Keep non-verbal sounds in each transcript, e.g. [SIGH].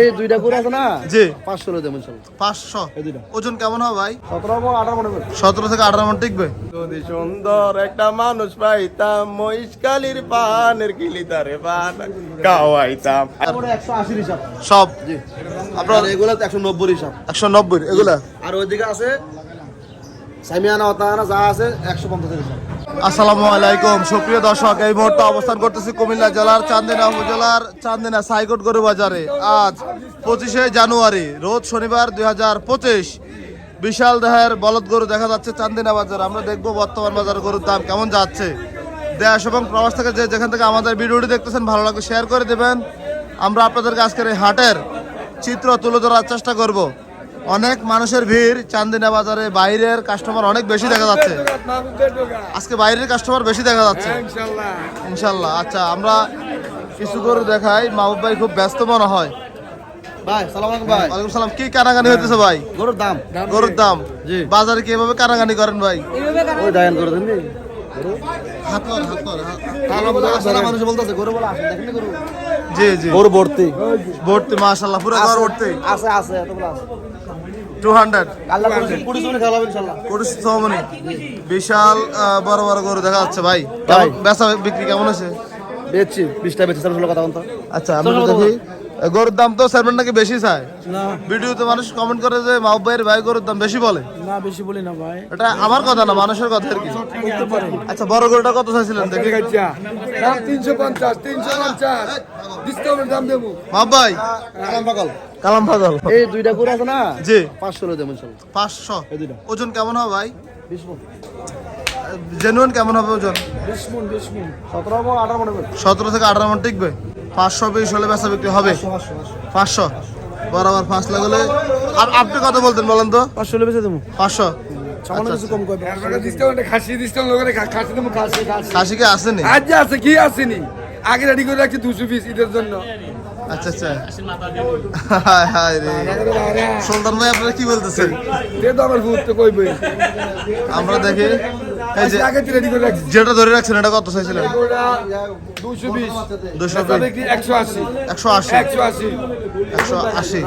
এই দুইটা আছে না? জি। পাঁচশো করে দেবেন এই দুইটা। ওজন কেমন হবে ভাই? সতেরো মন আঠারো মনে করে সতেরো থেকে আঠারো মন টিকবে? যদি সুন্দর একটা মানুষ পাইতাম মহিষকালীর পানের কিলি তারে পান খাওয়াইতাম তারপরে একশো আশির হিসাব। সব? জি। আপনার? এগুলো একশো নব্বই হিসাব। একশো নব্বই এগুলা? আর ওইদিকে আছে সামিয়ানা অতাহানা যা আছে একশো পঞ্চাশের হিসাব। আসসালামু আলাইকুম। সুপ্রিয় দর্শক, এই মুহূর্তে অবস্থান করতেছি কুমিল্লা জেলার চান্দিনা উপজেলার চান্দিনা সাইকোট গরু বাজারে। আজ পঁচিশে জানুয়ারি, রোজ শনিবার দুই বিশাল দেহের বলদ গরু দেখা যাচ্ছে চান্দিনা বাজার। আমরা দেখব বর্তমান বাজার গরুর দাম কেমন যাচ্ছে। দেশ এবং প্রবাস থেকে যে যেখান থেকে আমাদের ভিডিওটি দেখতেছেন, ভালো লাগবে শেয়ার করে দেবেন। আমরা আপনাদেরকে আজকের এই হাটের চিত্র তুলে ধরার চেষ্টা করব। অনেক মানুষের ভিড় চান্দিনা বাজারে বাইরের কাস্টমার অনেক বেশি দেখা যাচ্ছে। আজকে বাইরের কাস্টমার বেশি দেখা যাচ্ছে। ইনশাল্লাহ। আচ্ছা আমরা কিছু গরু দেখাই। মাহবুব ভাই খুব ব্যস্ত মনে হয়। ভাই সালাম আলাইকুম ভাই। ওয়ালাইকুম সালাম কি হইতেছে ভাই? গরুর দাম। গরুর দাম। জি। বাজারে কীভাবে কানাগানি করেন ভাই? ওই করে দেন কর, কর, জি জি। গরু ভর্তি। ভর্তি মাশাল্লাহ পুরো ঘর ভর্তি। আছে আছে এতগুলো আছে। টু হান্ড্রেড বিশাল বড় বড় গরু দেখা যাচ্ছে ভাই। ভাই। বেচা বিক্রি কেমন আছে বেচছি বিশটা বেচছি স্যার কথা বলতো। আচ্ছা দেখি গরুর দাম তো স্যারমেন্ট নাকি বেশি চায়? না। ভিডিওতে মানুষ কমেন্ট করে যে মাহবুব ভাইয়ের ভাই গরুর দাম বেশি বলে। না বেশি বলি না ভাই। এটা আমার কথা না মানুষের কথা আর কি। আচ্ছা বড় গরুটা কত চাইছিলেন? দেখি তিনশো পঞ্চাশ তিনশো পঞ্চাশ। ডিসকাউন্টের দাম দেবো। মাহবুব ভাই। কালাম পাগল। কালাম ফাজল এই দুইটা গরু আছে না? জি। পাঁচশো করে দেবেন ইনশাল্লাহ। এই দুইটা। ওজন কেমন হবে ভাই? মন। জেনুইন কেমন হবে ওজন? মন মন। মন মনে থেকে আঠারো মন টিকবে? পাঁচশো বিশ হলে বেচা বিক্রি হবে? পাঁচশো পাঁচশো পাঁচশো। বরাবর পাঁচ লাগলে আর আপনি কত বলতেন বলেন তো? পাঁচশো হলে বেঁচে দেবো। পাঁচশো। সামান্য কিছু কম করবে ডিসকাউন্টে খাসি কি আসেনি? আজ যে আছে কি আসেনি? আগে রেডি করে রাখছি দুশো পিস ঈদের জন্য। আচ্ছা আচ্ছা। হায় হায় রে। সুলতান ভাই আপনারা কি বলতেছেন? দে তো আমার ভূত তো কইবে আমরা দেখি এই যে আগে রেডি করে রাখছি। যেটা ধরে রাখছেন এটা কত চাইছিলেন ওটা দুশো বিশ দুশো বেচা বিক্রি একশো আশি। একশো আশি? একশো আশি। একশো আশি।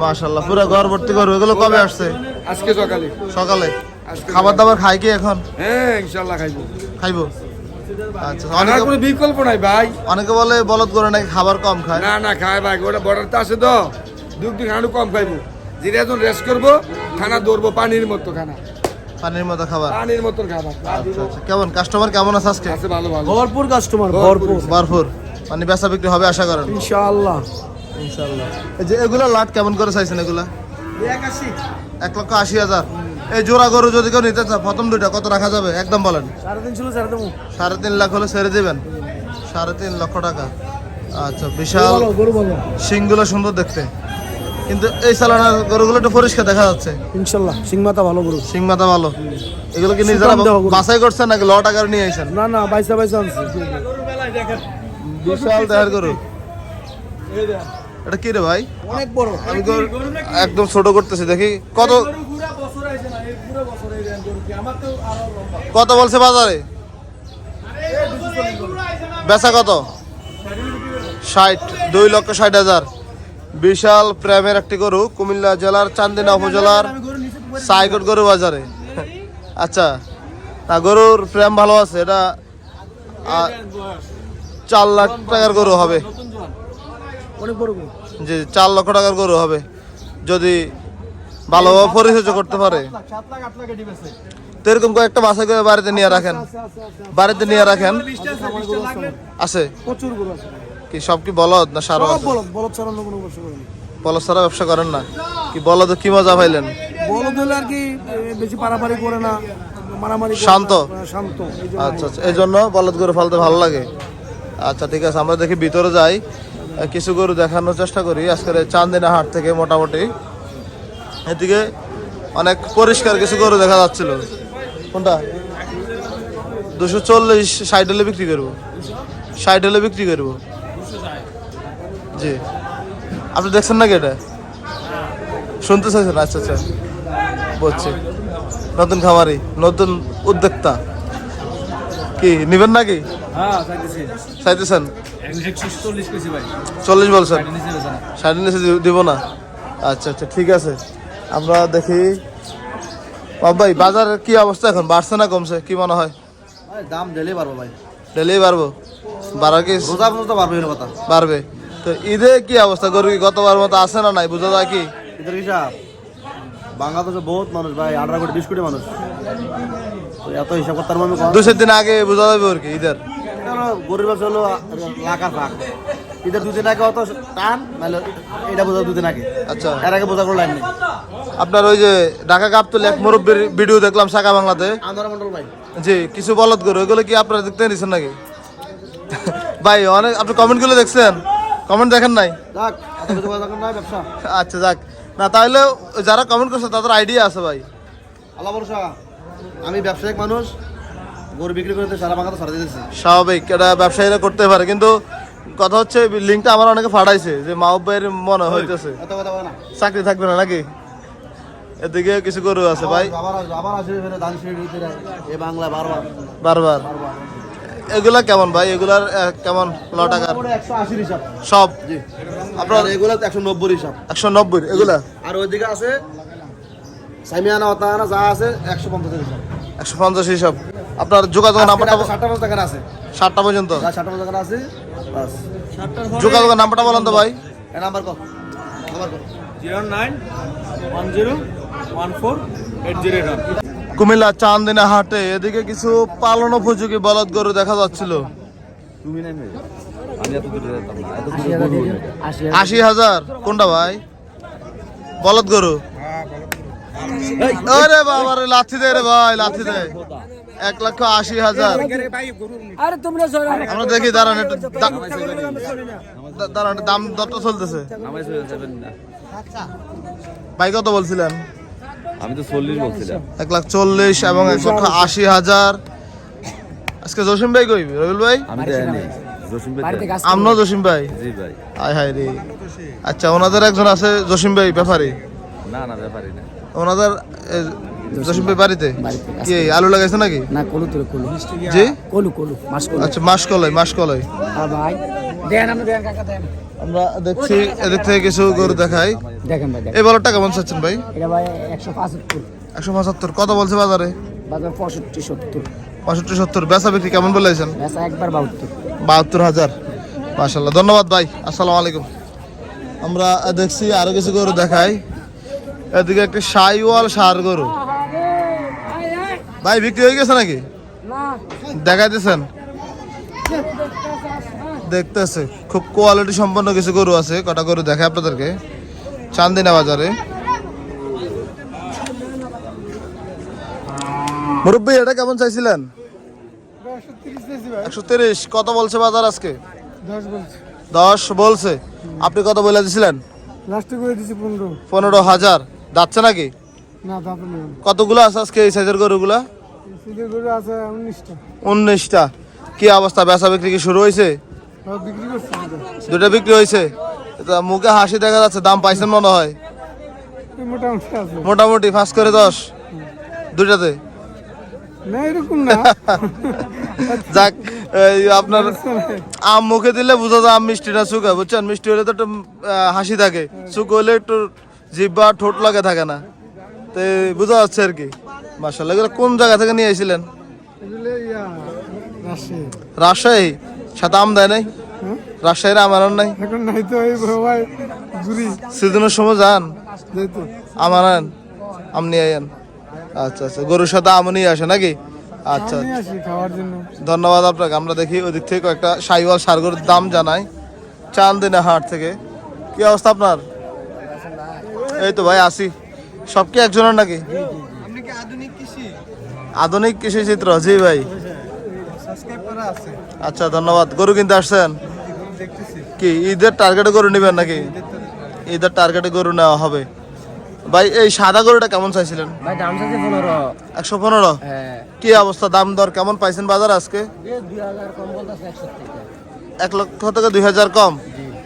মাশাল্লাহ পুরো ঘর ভর্তি করব এগুলো কবে আসছে? আজকে সকালে। সকালে। খাবার দাবার খাই কি এখন? হ্যাঁ খাইবো। খাইবো? আচ্ছা অনেকে কোনো বিকল্প নাই ভাই। অনেকে বলে বলদ করে নাকি খাবার কম খায়। না না খায় ভাই ওটা বর্ডার তো আছে তো। দুধ দুধ খানা কম খাইবো। যেটা এখন রেস্ট করব খানা দৌড়বো পানির মতো খানা। পানির মতো খাবার। পানির মতন খাবার। আচ্ছা আচ্ছা কেমন? কাস্টমার কেমন আছে আজকে? আছে ভালো ভালো। ভরপুর কাস্টমার ভরপুর। ভরপুর। মানে বেচা বিক্রি হবে আশা করেন। ইনশাআল্লাহ। ইনশাল্লাহ এই যে এগুলা লাট কেমন করে চাইছেন এগুলা? এক লক্ষ আশি হাজার। এই জোড়া গরু যদি কেউ নিতে চায় প্রথম দুইটা কত রাখা যাবে? একদম বলেন। সাড়ে তিন লাখ হলে ছেড়ে দেবেন? সাড়ে তিন লক্ষ টাকা। আচ্ছা বিশাল শিংগুলো সুন্দর দেখতে। কিন্তু এই চালানোর গরুগুলো একটু পরিষ্কার দেখা যাচ্ছে। ইনশাল্লাহ সিং সিংমাতা ভালো গরু। মাথা ভালো। এগুলো কি নিজেরা বাছাই করছেন নাকি ল টাকার নিয়ে আইছেন? না না বাইসা বাইসা আনছি। বিশাল দেহের গরু। এটা কি রে ভাই? অনেক বড়। আমি একদম ছোট করতেছি দেখি। কত কত বলছে বাজারে? বেচা কত? ষাট দুই লক্ষ ষাট হাজার। বিশাল প্রেমের একটি গরু কুমিল্লা জেলার চান্দিনা উপজেলার সাইকট গরু বাজারে। আচ্ছা না গরুর প্রেম ভালো আছে এটা চার লাখ টাকার গরু হবে। অনেক বড় গরু। যে চার লক্ষ টাকার গরু হবে। যদি ভালোভাবে পরিচর্যা করতে পারে। তো এরকম কয়েকটা বাসায় করে বাড়িতে নিয়ে রাখেন। বাড়িতে নিয়ে রাখেন। আছে? প্রচুর গরু আছে। কি সব কি বলদ না আছে? বলদ বলদ ছাড়া অন্য কোনো বসে করেনি। বলদ সারা ব্যবসা করেন না। কি বলদ কি মজা পাইলেন? বলদ হলে আর কি বেশি পারাপারি করে না মারামারি শান্ত? হ্যাঁ, শান্ত। আচ্ছা আচ্ছা। এই জন্য বলদ গরু ফালতে ভালো লাগে। আচ্ছা ঠিক আছে আমরা দেখি ভিতরে যাই। কিছু গরু দেখানোর চেষ্টা করি। আজকের চান্দিনা হাট থেকে মোটামুটি। এদিকে অনেক পরিষ্কার কিছু গরু দেখা যাচ্ছিল। কোনটা? দুশো চল্লিশ ষাট হলে বিক্রি করব। ষাট হলে বিক্রি করব। জি। আপনি দেখছেন নাকি এটা? শুনতে চাইছেন? আচ্ছা আচ্ছা। বুঝছি নতুন খামারি, নতুন উদ্যোক্তা। কি নিবেন নাকি? হ্যাঁ চাইতেছি। চাইতেছেন? চল্লিশ বলছেন? সাড়ে নিচে দিব না? আচ্ছা আচ্ছা ঠিক আছে। আমরা দেখি। ভাই বাজারের কি অবস্থা এখন? বাড়ছে না কমছে? কি মনে হয়? দাম দিলেই পারব ভাই। ডেলি বাড়বো বাড়ার কি রোজা পর্যন্ত পারব কথা বাড়বে? তো ঈদে কি অবস্থা? গরু কি গতবার মতো আছে না নাই? বোঝা যায় কি? হিসাব? বাংলাদেশে বহুত মানুষ ভাই আঠারো কোটি বিশ কোটি মানুষ। এত হিসাব করতে পারব আমি চার দিন আগে বোঝা যাবে আর কি ঈদের। গরিব ব্যবসা হলো লাখ লাখ এদের দুদিন আগে অত টান নাহলে এটা বোঝা দুদিন আগে। আচ্ছা। এর আগে বোঝা কোনো লাইন নেই। আপনার ওই যে ঢাকা কাপ তো লেখ মুরব্বীর ভিডিও দেখলাম শাখা বাংলাতে। আন্দোলন মন্ডল ভাই। জি কিছু বলদ গরু ওইগুলো কি আপনারা দেখতে নিছেন নাকি? ভাই অনেক আপনি কমেন্টগুলো দেখছেন? কমেন্ট দেখেন নাই? আচ্ছা যাক। না তাহলে যারা কমেন্ট করছে তাদের আইডিয়া আছে ভাই। আল্লাহ ভরসা। আমি ব্যবসায়িক মানুষ গরু বিক্রি করতে সারা বাংলাতে সারা দিতেছি। স্বাভাবিক এটা ব্যবসায়ীরা করতে পারে কিন্তু কথা হচ্ছে লিঙ্কটা আমার অনেকে ফাটাইছে যে মাহবুব ভাইয়ের মনে হইতেছে। বলে চাকরি থাকবে না নাকি? এদিকে কিছু গরু আছে ভাই। বাংলা বারবার। এগুলা কেমন ভাই? এগুলার কেমন একশো আশির সব? আপনার এগুলো একশো নব্বই হিসাব। একশো নব্বই এগুলা? আর ওইদিকে আছে সাইমিয়ানা অতাহানা যা আছে একশো পঞ্চাশের হিসাব। একশো পঞ্চাশ হিসাব। আপনার যোগাযোগের নাম্বারটা সাতটা টাকা আছে। সাতটা পর্যন্ত? সাতটা পঞ্চাশ টাকা আছে। বাস। যোগাযোগের নাম্বারটা বলেন তো ভাই। নাম্বার কত নাম্বার কত zero nine one zero one four eight zero eight Comilla Chandina হাটে এদিকে কিছু পালন উপযোগী বলদ গরু দেখা যাচ্ছিল। আশি হাজার? কোনটা ভাই? বলদ গরু? আরে বাবা রে লাথি দে রে ভাই লাথি দে। এক লক্ষ আশি হাজার। আরে তোমরা আমরা দেখি দাঁড়ান একটু দা- দা- দাঁড়ান দাম দরটা চলতেছে। ভাই কত বলছিলেন? আমি তো চল্লিশ বলছিলাম। এক লাখ চল্লিশ এবং এক লক্ষ আশি হাজার। আজকে জসিম ভাই কই? রবিল ভাই? আমি দেয়নি জসিম ভাই জি ভাই। আয় হায় রে। আচ্ছা ওনাদের একজন আছে জসিম ভাই ব্যাপারী। না না ব্যাপারই না। ওনাদের জসিম বাড়িতে? কি আলু লাগাইছে নাকি? না কলু তোর কলু। জি? কলু কলু আচ্ছা আর ভাই দেন আমরা দেন কাকা দেন। আমরা দেখছি এদিক থেকে কিছু গরু দেখাই। দেখেন ভাই এই কেমন চাচ্ছেন ভাই? এটা ভাই একশো পঁচাত্তর। একশো পঁচাত্তর কত বলছে বাজারে? বাজার পঁয়ষট্টি সত্তর। পঁয়ষট্টি সত্তর। বেচা বিক্রি কেমন বলেছেন? বেচা একবার বাহাত্তর। বাহাত্তর হাজার। মাসাল্লাহ ধন্যবাদ ভাই আসসালামু আলাইকুম। আমরা দেখছি আরও কিছু গরু দেখাই। এদিকে একটা সাইওয়াল সার গরু। ভাই বিক্রি হয়ে গেছে নাকি? দেখাইতেছেন? দেখতেছে। খুব কোয়ালিটি সম্পন্ন কিছু গরু আছে কটা গরু দেখে আপনাদেরকে। চান্দিনা বাজারে। মুরব্বী এটা কেমন চাইছিলেন? একশো তিরিশ কত বলছে বাজার আজকে? দশ বলছে। আপনি কত বলে দিছিলেন? পনেরো হাজার। যাচ্ছে নাকি? না কতগুলো আছে আজকে এই সাইজের গরুগুলা? গরু আছে উনিশটা। উনিশটা। কি অবস্থা? বেচা বিক্রি কি শুরু হয়েছে? বিক্রি দুটো। বিক্রি হয়েছে। মুখে হাসি দেখা যাচ্ছে দাম পাইছেন মনে হয়? মোটামুটি পাঁচ করে দশ। দুইটাতে? [LAUGHS] যাক আপনার আম মুখে দিলে বোঝা যায় আম মিষ্টি না শুকা বুঝছেন? মিষ্টি হলে তো একটু হাসি থাকে। শুক হলে একটু জিব্বা ঠোঁট লাগে থাকে না। তো বোঝা যাচ্ছে আর কি। মার্শাল্লাহ এগুলো কোন জায়গা থেকে নিয়ে এসেছিলেন রাজশাহী। সাথে আম দেয় নাই? হ্যাঁ? রাজশাহীর আমার নাই? এখন নাই তো এই ভাই ঘুরি সিজনের সময় যান। আমার আন আম নিয়ে আচ্ছা আচ্ছা গরুর সাথে আমও নিয়ে আসে নাকি? আচ্ছা ধন্যবাদ আপনাকে। আমরা দেখি ওই দিক থেকে কয়েকটা সাইওয়াল সারগরের দাম জানাই। চান্দিনা হাট থেকে। কি অবস্থা আপনার? এই তো ভাই আসি। সব কি একজনের নাকি? আধুনিক কৃষি? চিত্র জি ভাই। আচ্ছা ধন্যবাদ। গরু কিনতে আসছেন? কি ঈদের টার্গেটে গরু নেবেন নাকি? ঈদের টার্গেটে গরু নেওয়া হবে। ভাই এই সাদা গরুটা কেমন চাইছিলেন? একশো পনেরো? হ্যাঁ। কি অবস্থা দাম দর কেমন পাইছেন বাজার আজকে? এক লক্ষ থেকে দুই হাজার কম?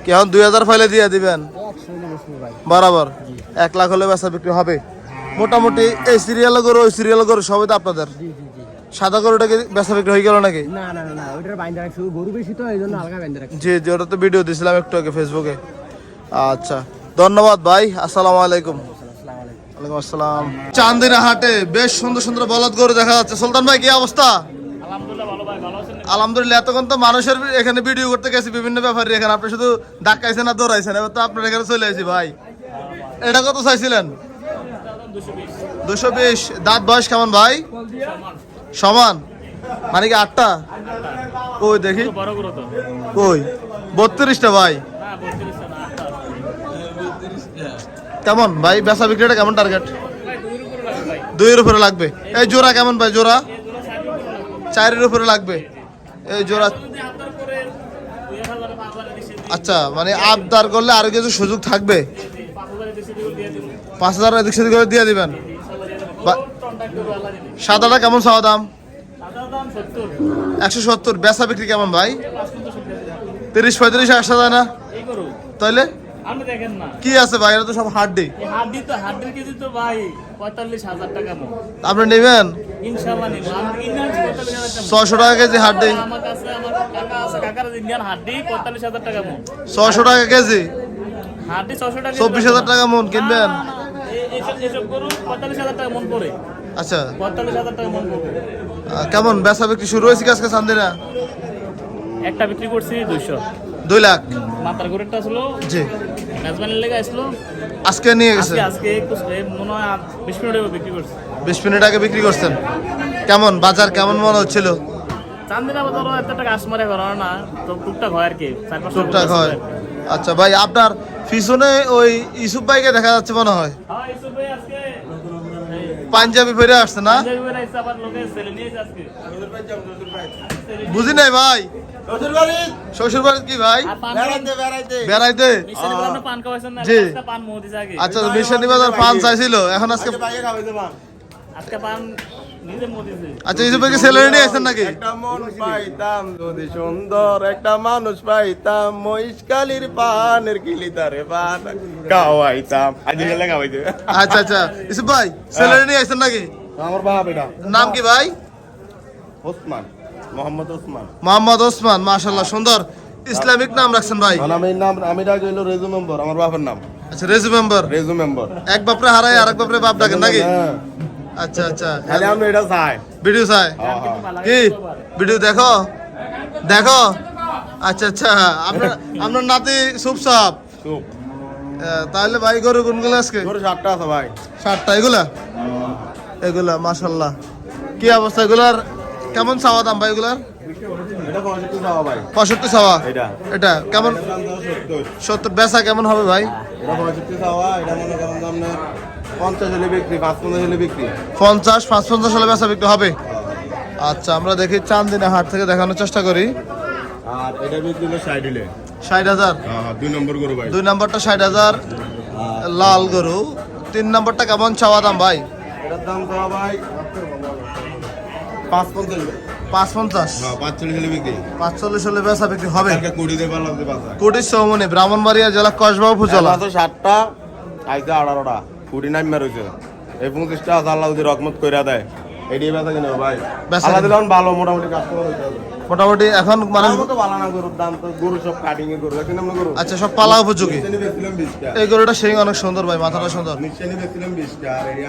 কি এখন দুই হাজার ফাইলে দিয়ে দিবেন? বরাবর। এক লাখ হলে বেচা বিক্রি হবে। মোটামুটি এই সিরিয়াল গরু ওই সিরিয়াল গরু সবই তো আপনাদের? সাদা গরুটাকে বেচা বিক্রি হয়ে গেল নাকি? না না না না বাইন্দা রাখছি। গরু বেশি তো এই জন্য বাইন্দা রাখছি। জি জি ওটা তো ভিডিও দিয়েছিলাম একটু আগে ফেসবুকে আচ্ছা ধন্যবাদ ভাই আসসালামু আলাইকুম। ওয়ালাইকুম আসসালাম। চান্দিনা হাটে বেশ সুন্দর সুন্দর বলদ গরু দেখা যাচ্ছে। সুলতান ভাই কি অবস্থা? আলহামদুলিল্লাহ, এতক্ষণ তো মানুষের এখানে ভিডিও করতে গেছি, বিভিন্ন ব্যাপারে। এখানে আপনি শুধু ধাক্কাইছেন না দৌড়াইছেন এবার তো আপনার এখানে চলে আসি ভাই। এটা কত চাইছিলেন? দুশো বিশ। দাঁত বয়স কেমন ভাই? সমান? মানে কি আটটা? ওই দেখি। ওই বত্রিশটা ভাই। কেমন ভাই? বেচা বিক্রিটা কেমন টার্গেট দুইয়ের উপরে লাগবে। এই জোড়া কেমন ভাই, জোড়া? চারের উপরে লাগবে। এই জোড়া আচ্ছা মানে আবদার করলে আরও কিছু সুযোগ থাকবে? পাঁচ হাজার এদিক সেদিক করে দিয়ে দিবেন। সাদাটা কেমন সাদা দাম? একশো সত্তর। বেচা বিক্রি কেমন ভাই? তিরিশ পঁয়ত্রিশ আসা যায় না। তাইলে আপনি দেখেন না। কি আছে ভাই? এটা তো সব হাড্ডি। হাড্ডি তো হাড্ডির কেজি তো ভাই পঁয়তাল্লিশ হাজার টাকা মো আপনি নেবেন? ছশো টাকা কেজি হাড্ডি। আমার কাছে আমার কাকা আছে কাকার ইন্ডিয়ান হাড্ডি পঁয়তাল্লিশ হাজার টাকা মো ছশো টাকা কেজি? হাড্ডি ছশো টাকা চব্বিশ হাজার টাকা মন। কিনবেন? গরু পঁয়তাল্লিশ হাজার টাকা মন পড়ে আচ্ছা। পঁয়তাল্লিশ হাজার টাকা মন আহ, কেমন বেচা বিক্রি শুরু হয়েছে আজকে চান্দিনা একটা বিক্রি করছি দুইশো। দুই লাখ। মাথার গরুটা আসলো। জি। মেজবানের লেগে আসলো। আজকে নিয়ে গেছে? আজকে মনে হয় বিশ মিনিট বিক্রি করছি। বিশ মিনিট আগে বিক্রি করছেন। কেমন বাজার কেমন মনে হচ্ছিল? চান্দিনা বাজার এত টাকা আসমারে করা না? তো টুকটাক হয় আর কি টুকটাক হয়। আচ্ছা ভাই আপনার পিছনে ওই ইসুফ ভাইকে দেখা যাচ্ছে মনে হয়? হ্যাঁ, পাঞ্জাবি ফিরে আসছে না। বুঝি নাই ভাই? শ্বশুর বাড়ি কি ভাই? পান বেড়াইতে? জি। আচ্ছা মিশানি বাজার পান চাইছিল এখন আজকে পান। আচ্ছা স্যালারি নিয়ে আসছেন নাকি? একটা মন পাইতাম যদি সুন্দর একটা মানুষ পাইতাম মহিষকালির পানের কিলি তারে পান খাওয়াইতাম। আজ গেলে খাওয়াইতে আচ্ছা আচ্ছা। ইসুফ ভাই স্যালারি নিয়ে আসছেন নাকি? আমার বাপ এটা। নাম কি ভাই? ওসমান। মোহাম্মদ ওসমান। মোহাম্মদ ওসমান মাশাল্লাহ সুন্দর। ইসলামিক নাম রাখছেন ভাই। আমার নামের নাম আমি ডাক হইল রেজু মেম্বার আমার বাপের নাম। আচ্ছা রেজু মেম্বার। রেজু মেম্বার। এক বাপরে হারাই আরেক বাপরে বাপ ডাকেন নাকি? হ্যাঁ। আচ্ছা আচ্ছা। খালি আমি এটা চাই। ভিডিও চাই? হ্যাঁ, হ্যাঁ। কি? ভিডিও দেখো? দেখো? আচ্ছা আচ্ছা। আপনার আপনার নাতি সুপ সাপ। চুপ তাহলে ভাই গরু কোনগুলো আজকে? তোর সাতটা আছে ভাই। ষাটটা এগুলা? এগুলা মাশাল্লাহ কি অবস্থা এগুলার? কেমন চাওয়া দাম ভাই এগুলার? এটা পঁয়ষট্টি চাওয়া চাওয়া? এটা। কেমন? সত্তর। বেচা কেমন হবে ভাই? পঞ্চাশ বিক্রি পাঁচ পঞ্চাশ হলে বেচা বিক্রি হবে? আচ্ছা আমরা দেখি চান্দিনা হাট থেকে দেখানোর চেষ্টা করি। আর এটা বিক্রি হলো ষাট হলে। ষাট হাজার? হ্যাঁ হ্যাঁ, দুই নম্বর গরু ভাই। দুই নম্বরটা ষাট হাজার। লাল গরু। তিন নম্বরটা কেমন চাওয়া দাম ভাই? এটার দাম চাওয়া ভাই পাঁচ পঞ্চাশ পাঁচ পঞ্চাশ হ্যাঁ হলে বিক্রি। পাঁচচল্লিশ হলে বেচা বিক্রি হবে। কালকে কুড়ি দিয়ে পাল্লাতে পাঁচা কোটি চৌমনি ব্রাহ্মণবাড়িয়া জেলা কসবা উপজেলা। তো ষাটটা আইসে আঠারোটা। কুড়ি নাম্বার রয়েছে এই পঁচিশটা আল্লাহ যদি রকমত করে দেয়। এটি বেচা কিনে ভাই। আল্লাহ দিলে ভালো মোটামুটি কাস্টমার মোটামুটি এখন মানে আচ্ছা সব পালা উপযোগী। এই গরুটা সেই অনেক সুন্দর ভাই মাথাটা সুন্দর।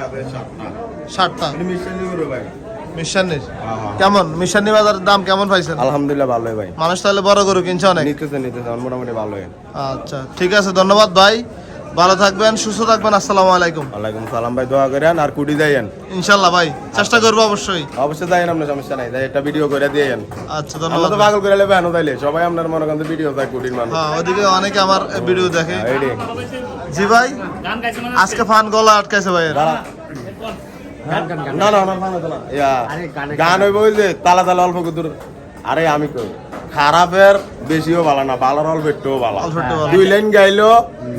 আছে সাতটা। ষাটটা ভাই মিশানির। কেমন? মিশানি বাজারের দাম কেমন পাইছেন? আলহামদুলিল্লাহ ভালোই ভাই। মানুষ তাহলে বড় গরু কিনছে অনেক? নিতেছে নিতেছে মোটামুটি ভালোই। আচ্ছা ঠিক আছে ধন্যবাদ ভাই। ভালো থাকবেন সুস্থ থাকবেন আসসালামু আলাইকুম। ওয়ালাইকুম সালাম ভাই দোয়া করেন আর কুটি যাইয়েন ইনশাল্লাহ ভাই চেষ্টা করব অবশ্যই। অবশ্যই যাইয়েন আপনার সমস্যা নাই। একটা ভিডিও করে দিয়েন আচ্ছা ধন্যবাদ তো পাগল করে লেবে আনো তাইলে। সবাই আপনার মনে করেন ভিডিও চাই কুটির মানুষ। হ্যাঁ ওদিকে অনেকে আমার ভিডিও দেখে। হ্যাঁ, জি ভাই আজকে ফান গলা আটকাইছে দাঁড়া। না না না না না ইয়া, গান হইব ওই যে তালা তালা অল্প কুতুর আরে আমি কই? খারাপের বেশিও ভালো না ভালোর অল্প একটুও ভালো একটু ভালো। দুই লাইন গাইলো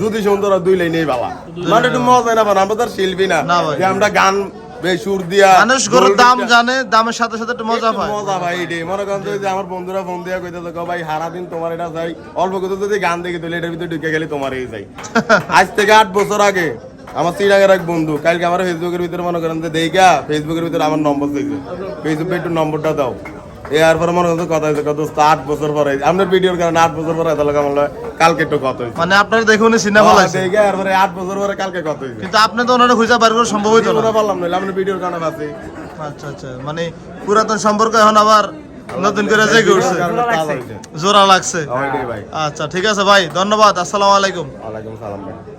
যদি সুন্দর দুই লাইনেই ভালো মানে একটু মজা না আমরা তো শিল্পী না। যে আমরা গান বেশ সুর দিয়া মানুষ গরুর দাম জানে দামের সাথে সাথে একটু মজা পায়। মজা ভাই এটাই। মনে করেন যে আমার বন্ধুরা ফোন দিয়া কইতে থাকো ভাই সারাদিন তোমার এটা যাই অল্প কত যদি গান দেখে তুলে এটার ভিতরে ঢুকে গেলে তোমার এই যাই [LAUGHS] আজ থেকে আট বছর আগে আমার চিরাগের এক বন্ধু কালকে আমার ফেসবুকের ভিতরে মনে করেন যে দেখা ফেসবুকের ভিতরে আমার নম্বর দেখছে ফেসবুকে একটু নম্বরটা দাও। এর পরে মনে করছে কথা হয়েছে কত আট বছর পরে আপনার ভিডিওর কারণে আট বছর পরে তাহলে আমার কালকে একটু কথা হয়েছে। মানে আপনারা দেখে উনি সিনেমা লাগছে। দেখে এরপরে আট বছর পরে কালকে কথা হয়েছে। কিন্তু আপনি তো ওনারা খুঁজে বার করা সম্ভব হইতো না। বলতে পারলাম না আপনার ভিডিওর কারণে আছে আচ্ছা আচ্ছা মানে পুরাতন সম্পর্ক এখন আবার নতুন করে জেগে উঠছে। জোড়া লাগছে। আচ্ছা ঠিক আছে ভাই ধন্যবাদ আসসালামু আলাইকুম। ওয়ালাইকুম সালাম ভাই।